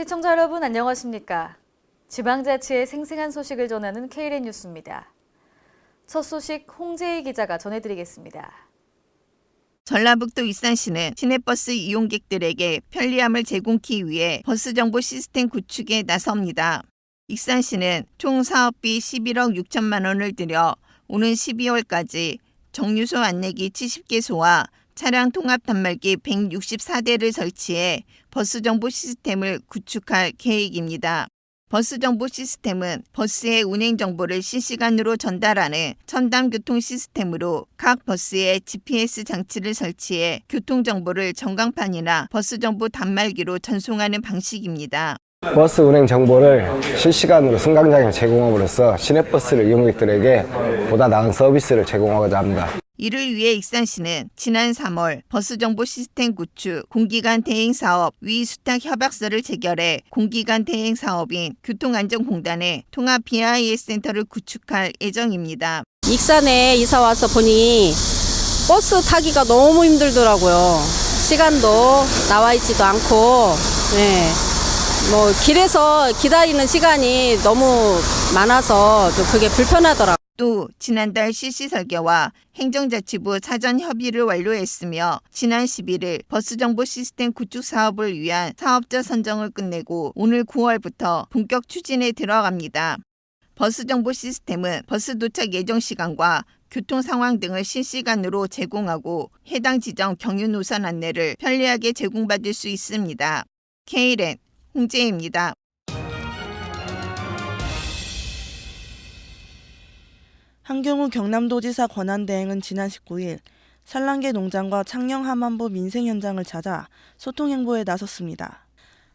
시청자 여러분 안녕하십니까? 지방자치의 생생한 소식을 전하는 KLN 뉴스입니다. 첫 소식 홍재희 기자가 전해드리겠습니다. 전라북도 익산시는 시내버스 이용객들에게 편리함을 제공하기 위해 버스 정보 시스템 구축에 나섭니다. 익산시는 총 사업비 11억 6천만 원을 들여 오는 12월까지 정류소 안내기 70개소와 차량 통합 단말기 164대를 설치해 버스 정보 시스템을 구축할 계획입니다. 버스 정보 시스템은 버스의 운행 정보를 실시간으로 전달하는 첨단 교통 시스템으로 각 버스에 GPS 장치를 설치해 교통 정보를 전광판이나 버스 정보 단말기로 전송하는 방식입니다. 버스 운행 정보를 실시간으로 승강장에 제공함으로써 시내버스를 이용객들에게 보다 나은 서비스를 제공하고자 합니다. 이를 위해 익산시는 지난 3월 버스 정보 시스템 구축 공기관 대행 사업 위 수탁 협약서를 체결해 공기관 대행 사업인 교통안전공단에 통합 BIS 센터를 구축할 예정입니다. 익산에 이사 와서 보니 버스 타기가 너무 힘들더라고요. 시간도 나와 있지도 않고, 네. 뭐, 길에서 기다리는 시간이 너무 많아서 좀 그게 불편하더라고요. 또 지난달 실시 설계와 행정자치부 사전 협의를 완료했으며 지난 11일 버스 정보 시스템 구축 사업을 위한 사업자 선정을 끝내고 오늘 9월부터 본격 추진에 들어갑니다. 버스 정보 시스템은 버스 도착 예정 시간과 교통 상황 등을 실시간으로 제공하고 해당 지점 경유 노선 안내를 편리하게 제공받을 수 있습니다. KLN 홍재입니다. 한경우 경남도지사 권한대행은 지난 19일 산란계 농장과 창녕 함안보 민생 현장을 찾아 소통 행보에 나섰습니다.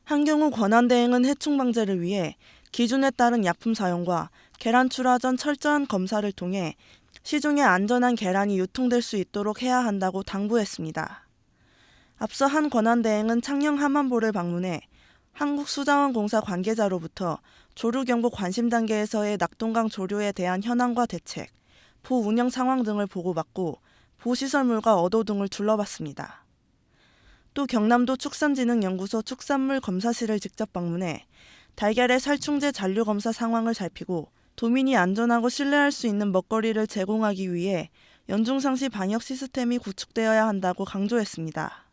한경우 권한대행은 해충 방제를 위해 기준에 따른 약품 사용과 계란 출하 전 철저한 검사를 통해 시중에 안전한 계란이 유통될 수 있도록 해야 한다고 당부했습니다. 앞서 한 권한대행은 창녕 함안보를 방문해 한국수자원공사 관계자로부터 조류경보 관심 단계에서의 낙동강 조류에 대한 현황과 대책, 보 운영 상황 등을 보고받고 보시설물과 어도 등을 둘러봤습니다. 또 경남도 축산진흥연구소 축산물 검사실을 직접 방문해 달걀의 살충제 잔류 검사 상황을 살피고 도민이 안전하고 신뢰할 수 있는 먹거리를 제공하기 위해 연중상시 방역 시스템이 구축되어야 한다고 강조했습니다.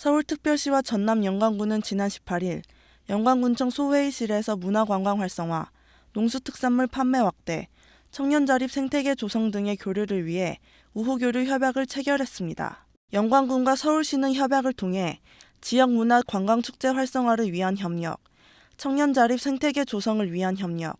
서울특별시와 전남 영광군은 지난 18일 영광군청 소회의실에서 문화관광 활성화, 농수특산물 판매 확대, 청년 자립 생태계 조성 등의 교류를 위해 우호교류 협약을 체결했습니다. 영광군과 서울시는 협약을 통해 지역 문화 관광 축제 활성화를 위한 협력, 청년 자립 생태계 조성을 위한 협력,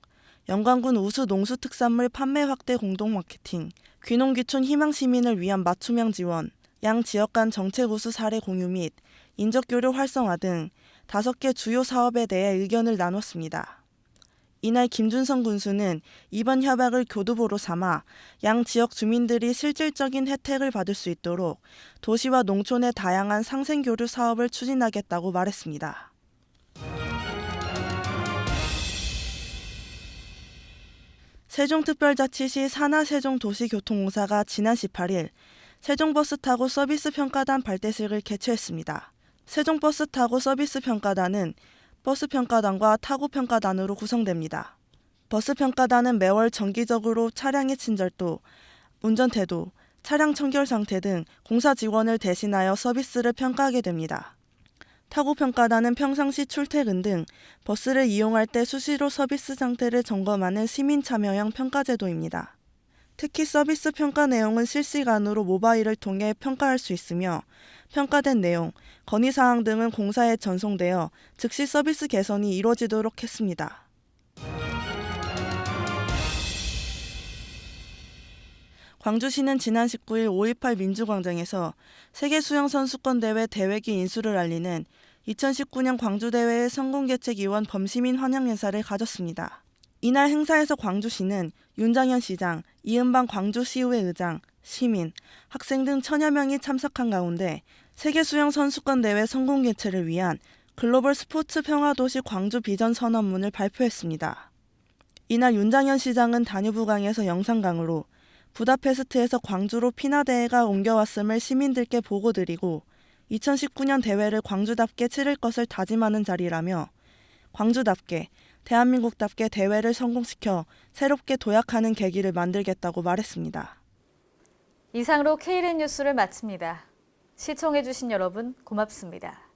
영광군 우수 농수특산물 판매 확대 공동 마케팅, 귀농귀촌 희망 시민을 위한 맞춤형 지원, 양 지역 간 정책 우수 사례 공유 및 인적 교류 활성화 등 다섯 개 주요 사업에 대해 의견을 나눴습니다. 이날 김준성 군수는 이번 협약을 교두보로 삼아 양 지역 주민들이 실질적인 혜택을 받을 수 있도록 도시와 농촌의 다양한 상생 교류 사업을 추진하겠다고 말했습니다. 세종특별자치시 산하세종도시교통공사가 지난 18일 세종버스 타고 서비스 평가단 발대식을 개최했습니다. 세종버스 타고 서비스 평가단은 버스 평가단과 타고 평가단으로 구성됩니다. 버스 평가단은 매월 정기적으로 차량의 친절도, 운전 태도, 차량 청결 상태 등 공사 직원을 대신하여 서비스를 평가하게 됩니다. 타고 평가단은 평상시 출퇴근 등 버스를 이용할 때 수시로 서비스 상태를 점검하는 시민 참여형 평가 제도입니다. 특히 서비스 평가 내용은 실시간으로 모바일을 통해 평가할 수 있으며 평가된 내용, 건의 사항 등은 공사에 전송되어 즉시 서비스 개선이 이루어지도록 했습니다. 광주시는 지난 19일 5.18 민주광장에서 세계수영선수권대회 대회기 인수를 알리는 2019년 광주대회의 성공개최기원 범시민 환영행사를 가졌습니다. 이날 행사에서 광주시는 윤장현 시장, 이은방 광주시의회 의장, 시민, 학생 등 천여 명이 참석한 가운데 세계수영 선수권 대회 성공 개최를 위한 글로벌 스포츠 평화도시 광주 비전 선언문을 발표했습니다. 이날 윤장현 시장은 단유부강에서 영상강으로 부다페스트에서 광주로 피나 대회가 옮겨왔음을 시민들께 보고드리고 2019년 대회를 광주답게 치를 것을 다짐하는 자리라며 광주답게 대한민국답게 대회를 성공시켜 새롭게 도약하는 계기를 만들겠다고 말했습니다. 이상으로 K랜 뉴스를 마칩니다. 시청해주신 여러분 고맙습니다.